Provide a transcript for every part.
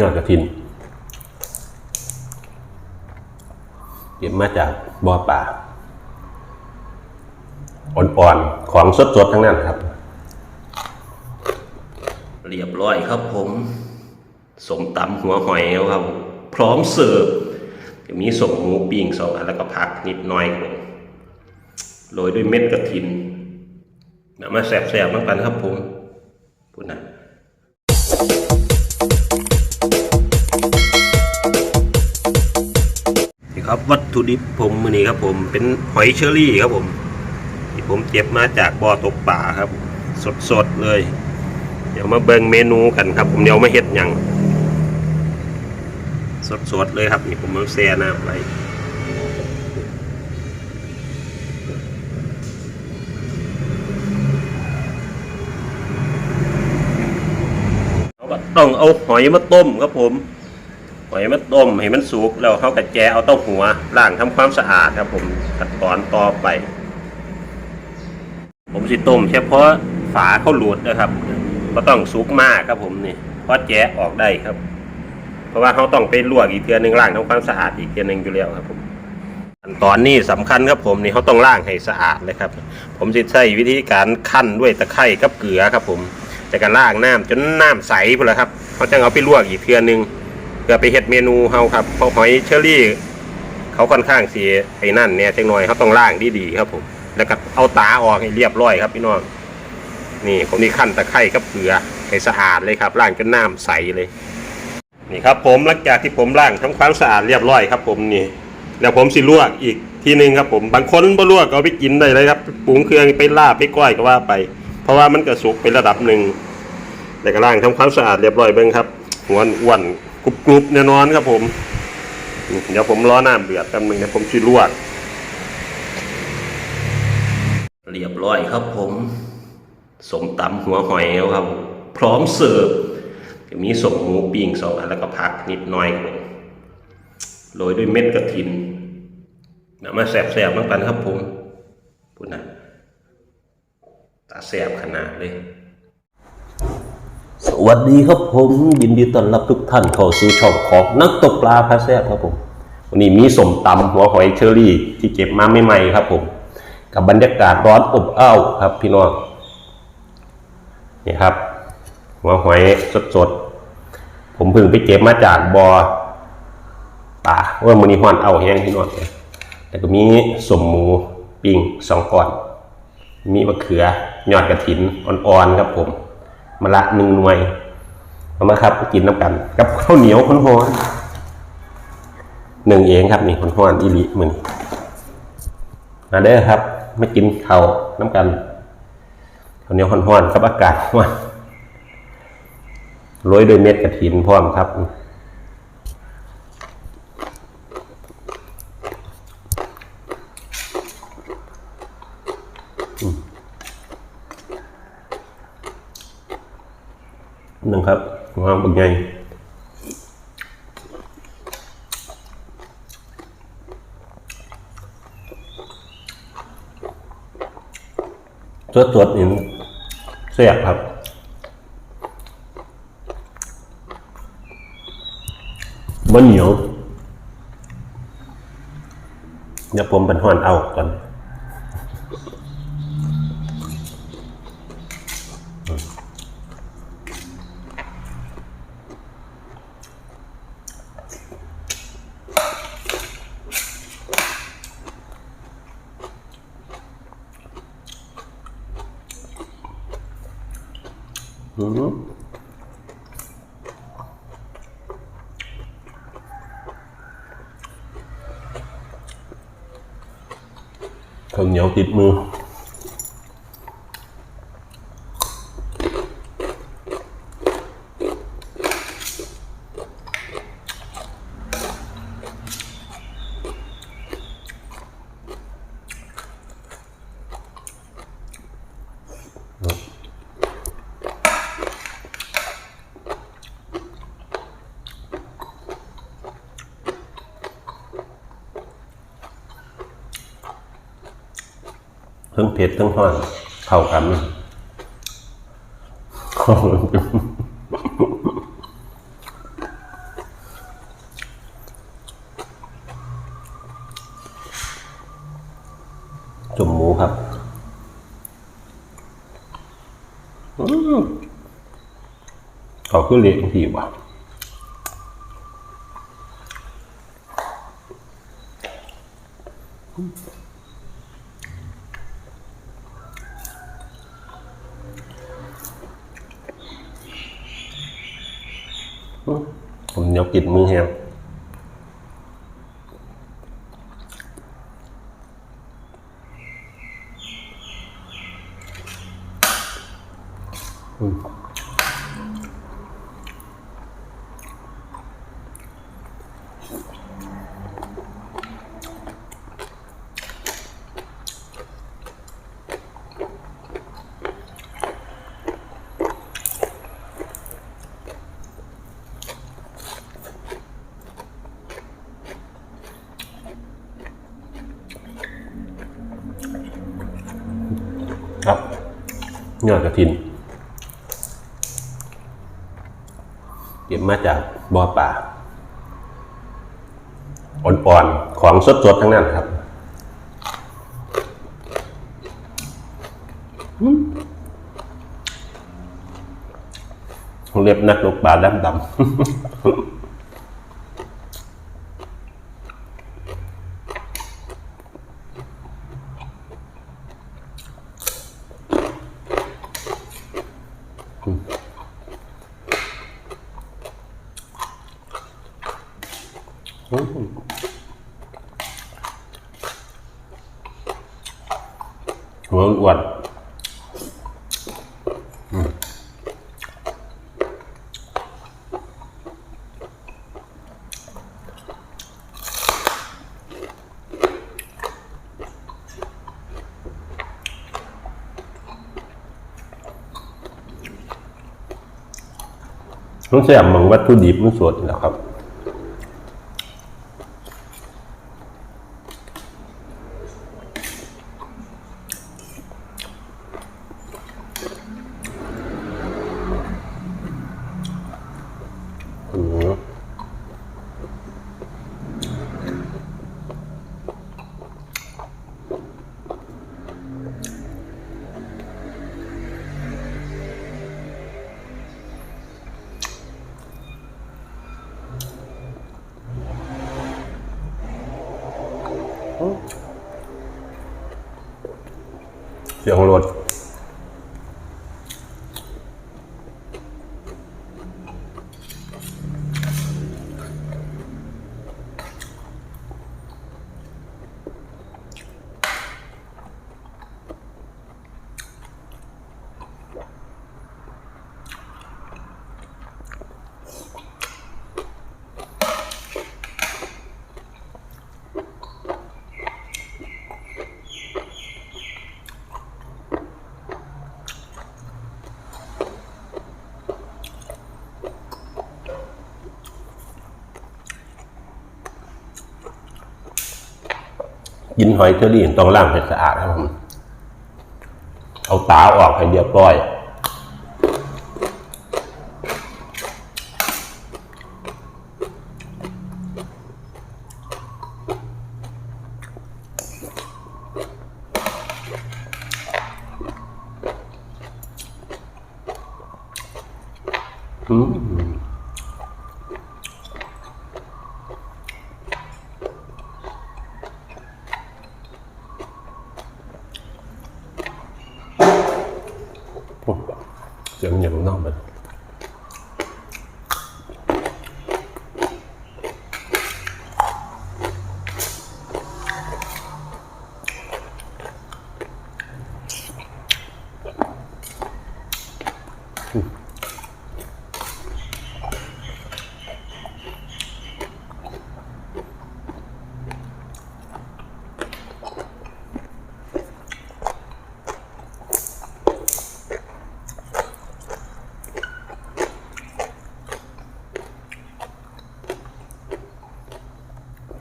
ยอดกระถิน เก็บมาจากบ่อป่าอ่อนๆ ของสดๆ ทั้งนั้นครับ เรียบร้อยครับผม สมตำหัวหอยแล้วครับ พร้อมเสิร์ฟจะมีสมหมูปิ้งสองอันแล้วก็ผักนิดหน่อยครับโรยด้วยเม็ดกระถินนำมาแสบๆน้ำกันครับผมพูดนะ ครับวัตถุดิบผมมือนี้ครับผมเป็นหอยเชอรี่ครับผมที่ผมเก็บมาจากบ่อตกป่าครับ สดๆเลย เดี๋ยวมาเบิ่งเมนูกันครับ ผมเดี๋ยวมาเฮ็ดยังสดๆเลยครับนี่ผมมาแช่น้ำไว้ต้องเอาหอยมาต้มครับผม หอยมาต้มให้มันสุกแล้วเขากระแจเอาเต้าหัวล้างทำความสะอาดครับ ผมขั้นตอนต่อไป ผมสิต้มเฉพาะฝาเขาหลุดนะครับก็ต้องสุกมากครับผมนี่เพราะแจะออกได้ครับ เพราะว่าเขาต้องไปลวกอีกเทือหนึ่งล้างทำความสะอาดอีกเทือหนึ่งอยู่แล้วครับผมขั้นตอนนี้สำคัญครับผมนี่เขาต้องล้างให้สะอาดเลยครับ ผมจะใช้วิธีการขั้นด้วยตะไคร่กับเกลือครับ ผมจะการล้างน้ำจนน้ำใสพอแล้วครับเขาจะเอาไปลวกอีกเทือหนึ่ง เพื่อไปเฮ็ดเมนูเขาครับเพราะหอยเชอรี่ เขาค่อนข้างเสียไอ้นั่นเนี่ยจังหน่อยเขาต้องล้างดีๆครับผมแล้วก็เอาตาออกให้เรียบร้อยครับพี่น้องนี่ผมนี่ขั้นตะไคร่กับเกลือให้สะอาดเลยครับล้างจนน้ำใสเลยนี่ครับผมหลังจากที่ผมล้างทำความสะอาดเรียบร้อยครับ ผมนี่แล้วผมสิลวกอีกทีหนึงครับผมบางคนบ่ลวกก็เอาไปกินได้เลยครับปรุงเครื่องไปลาบไปก้อยก็ว่าไป เพราะว่ามันก็สุกไประดับหนึ่งแต่ก็ล้างทำความสะอาดเรียบร้อยเบิ่งครับหัวอ้วน กรุบกรุบแน่นอนครับผมเดี๋ยวผมรอน้ำเดือดแป๊บนึงเดี๋ยวผมสิลวกเรียบร้อยครับผมสมตำหัวหอยแล้วครับ พร้อมเสิร์ฟจะมีสมหมูปิ้งสองอันแล้วก็ผักนิดหน่อยครับผมโรยด้วยเม็ดกระถินนำมาแสบๆน้ำกันครับผมพูดนะตาแสบขนาดเลย วัสดีครับผมยินดีต้อนรับทุกท่านเข้าสู่ช่องของนักตกปลาพาแซ่บครับผม วันนี้มีสมตำหัวหอยเชอรี่ที่เก็บมาใหม่ๆครับผม กับบรรยากาศร้อนอบอ้าวครับพี่น้องนี่ครับ หัวหอยสดๆ ผมเพิ่งไปเก็บมาจากบอ่อป่าว่ามือนี้ฮอนเอาแห้งพี่น้องแล้วก็มีสมหมูปิ้งสองก้อน มีมะเขือยอดกระถินอ่อนๆครับผม มะละหนึ่งหน่วยเอามาครับกินน้ำกัน กับข้าวเหนียวข้นหอนหนึ่งเองครับนี่ข้นหอนอีลิมือนมาเด้อครับไม่กินข้าวน้ำกันข้าวเหนียวข้นหอนกับอากาศร้อนโรยด้วยเม็ดกระถินพร้อมครับ นึ่งครับวางบนไงตัวตัวนี้เสียบครับบนเหนียวเดี๋ยวผมเป็นห่อนเอาก่อน อืมข้าว เผ็ดต้องห้อนเข่ากันจุ่มหมูครับอขาคือเลี้ยงทีว่ะ ผมเหนียวกินมือแห้งครับ ยอดกระถิน เก็บมาจากบ่อป่าอ่อนๆ ของสดๆ ทั้งนั้นครับอืมเล็บนักนกป่าดำดำ หัวอ้วนอืมต้องแซ่บเหมือนวัตถุดิบมันสดนี่แหล้วครับ เสียงรถ กินหอยเชอรี่ต้องล้างให้สะอาดครับผมเอาตาออกให้เรียบร้อยอืม โอ้เสียงอย่างนอกมัน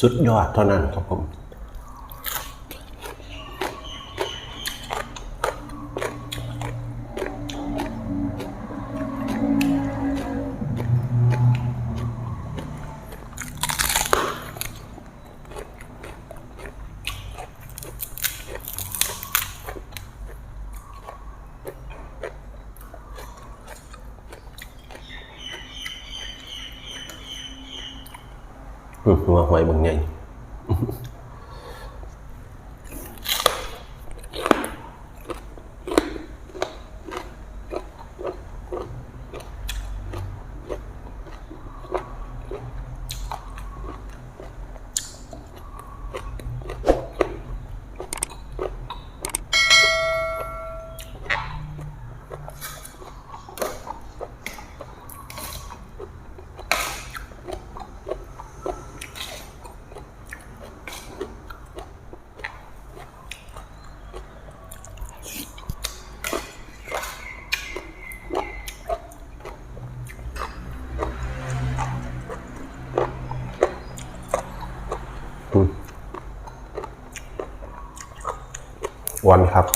สุดยอดเท่านั้นครับผม หัวหอ วันครับ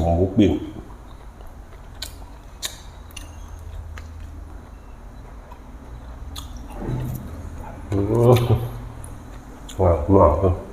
หมูปิ้งอืม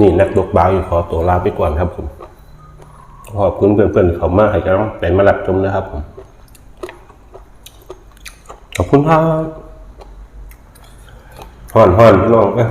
นี่นักดกบาวอยู่ขอตัวลาไปก่อนครับผม ขอบคุณเพื่อนๆเขามากให้กำลังใจมารับชมนะครับผม ขอบคุณครับห่อนห่อนพี่น้องเอ้ย